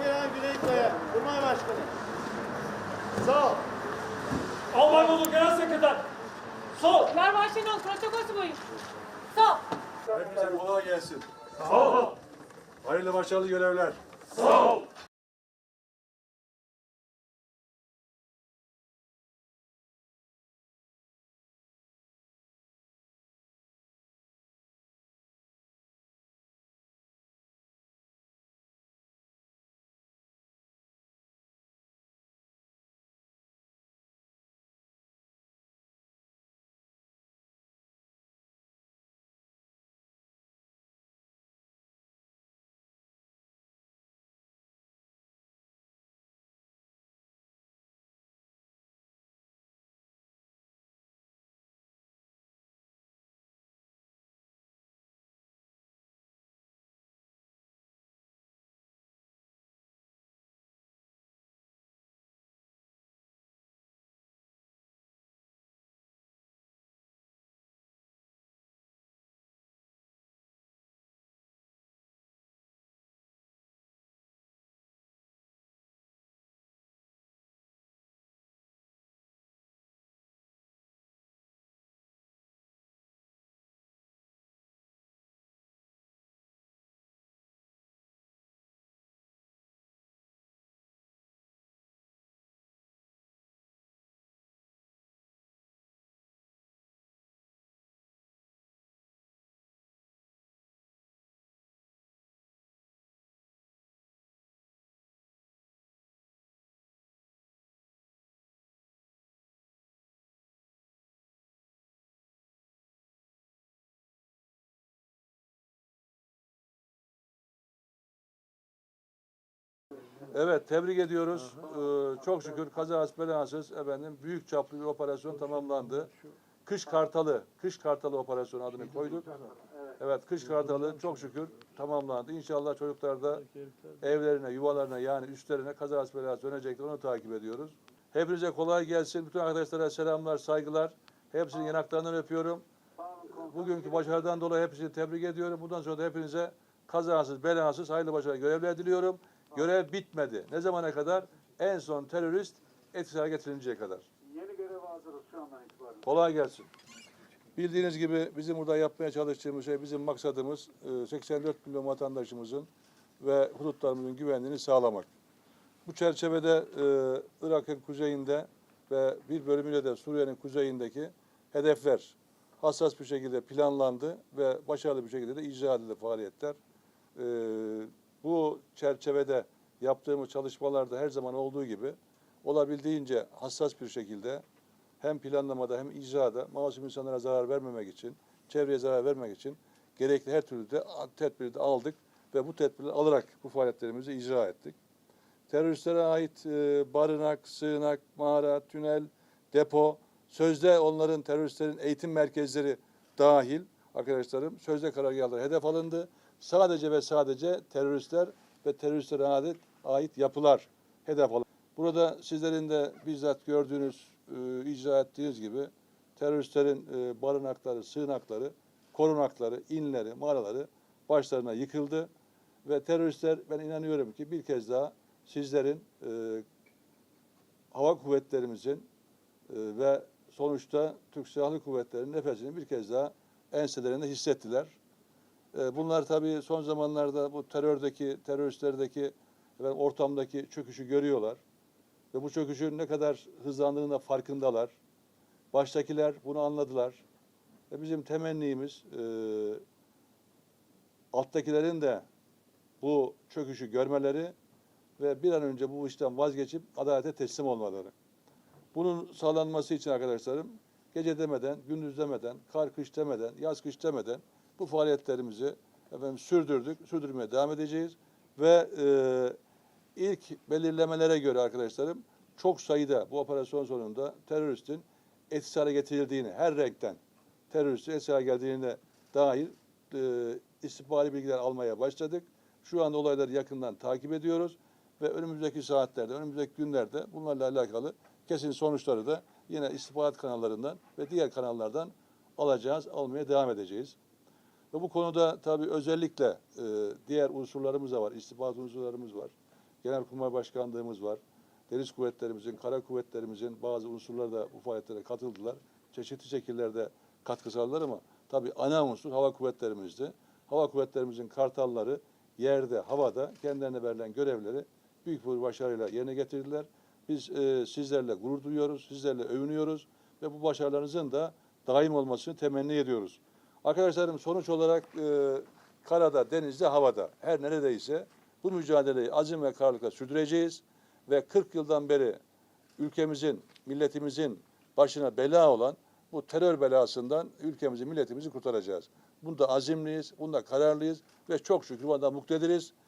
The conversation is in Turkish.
Orgeneral Güneykaya, Kurmay Başkanı. Sağ ol. Albay Bolu Genel Sekreter. Sol. Ver başlayın protokol subayı. Sol. Hepinize kolay gelsin. Sağ ol. Hayırlı başarılı görevler. Sağ ol. Evet tebrik ediyoruz. Ee, çok şükür kazasız belasız efendim büyük çaplı bir operasyon tamamlandı. Kış Kartalı, Kış Kartalı operasyonu adını koyduk. Evet Kış Kartalı çok şükür tamamlandı. İnşallah çocuklar da evlerine, yuvalarına yani üstlerine kazasız belasız dönecektir. Onu takip ediyoruz. Hepinize kolay gelsin. Bütün arkadaşlara selamlar, saygılar. Hepsinin yanaklarından öpüyorum. Bugünkü başarıdan dolayı hepsini tebrik ediyorum. Bundan sonra da hepinize kazasız, belasız, hayırlı başarılı görevler diliyorum. Görev bitmedi. Ne zamana kadar? En son terörist etkisiz getirinceye kadar. Yeni göreve hazırız şu andan itibaren. Kolay gelsin. Bildiğiniz gibi bizim burada yapmaya çalıştığımız şey, bizim maksadımız e, 84 milyon vatandaşımızın ve hudutlarımızın güvenliğini sağlamak. Bu çerçevede e, Irak'ın kuzeyinde ve bir bölümüyle de Suriye'nin kuzeyindeki hedefler hassas bir şekilde planlandı ve başarılı bir şekilde de icra edildi faaliyetler. Bu çerçevede yaptığımız çalışmalarda her zaman olduğu gibi olabildiğince hassas bir şekilde hem planlamada hem icrada masum insanlara zarar vermemek için, çevreye zarar vermek için gerekli her türlü de tedbiri de aldık ve bu tedbirleri alarak bu faaliyetlerimizi icra ettik. Teröristlere ait e, barınak, sığınak, mağara, tünel, depo, sözde onların teröristlerin eğitim merkezleri dahil arkadaşlarım sözde karargahları hedef alındı. Sadece ve sadece teröristler ve teröristlere ait, ait yapılar hedef alındı. Burada sizlerin de bizzat gördüğünüz, e, icra ettiğiniz gibi teröristlerin e, barınakları, sığınakları, korunakları, inleri, mağaraları başlarına yıkıldı. Ve teröristler ben inanıyorum ki bir kez daha sizlerin e, hava kuvvetlerimizin e, ve sonuçta Türk Silahlı Kuvvetleri'nin nefesini bir kez daha enselerinde hissettiler. E, bunlar tabii son zamanlarda bu terördeki, teröristlerdeki efendim, ortamdaki çöküşü görüyorlar. Ve bu çöküşün ne kadar hızlandığında farkındalar. Baştakiler bunu anladılar. Ve bizim temennimiz e, alttakilerin de bu çöküşü görmeleri ve bir an önce bu işten vazgeçip adalete teslim olmaları. Bunun sağlanması için arkadaşlarım gece demeden, gündüz demeden, kar kış demeden, yaz kış demeden bu faaliyetlerimizi efendim sürdürdük, sürdürmeye devam edeceğiz ve e, ilk belirlemelere göre arkadaşlarım çok sayıda bu operasyon sonunda teröristin etkisiz hale getirildiğini, her renkten teröristin etkisiz hale geldiğine dair e, istihbari bilgiler almaya başladık. Şu anda olayları yakından takip ediyoruz ve önümüzdeki saatlerde, önümüzdeki günlerde bunlarla alakalı kesin sonuçları da yine istihbarat kanallarından ve diğer kanallardan alacağız, almaya devam edeceğiz. Ve bu konuda tabii özellikle e, diğer unsurlarımız da var, istihbarat unsurlarımız var. Genelkurmay Başkanlığımız var. Deniz kuvvetlerimizin, kara kuvvetlerimizin bazı unsurları da bu faaliyetlere katıldılar. Çeşitli şekillerde katkı sağladılar ama tabii ana unsur hava kuvvetlerimizdi. Hava kuvvetlerimizin kartalları yerde, havada kendilerine verilen görevleri büyük bir başarıyla yerine getirdiler. Biz e, sizlerle gurur duyuyoruz, sizlerle övünüyoruz ve bu başarılarınızın da daim olmasını temenni ediyoruz. Arkadaşlarım sonuç olarak e, karada, denizde, havada her neredeyse bu mücadeleyi azim ve kararlılıkla sürdüreceğiz ve 40 yıldan beri ülkemizin, milletimizin başına bela olan bu terör belasından ülkemizi, milletimizi kurtaracağız. Bunda azimliyiz, bunda kararlıyız ve çok şükür bunda muktediriz.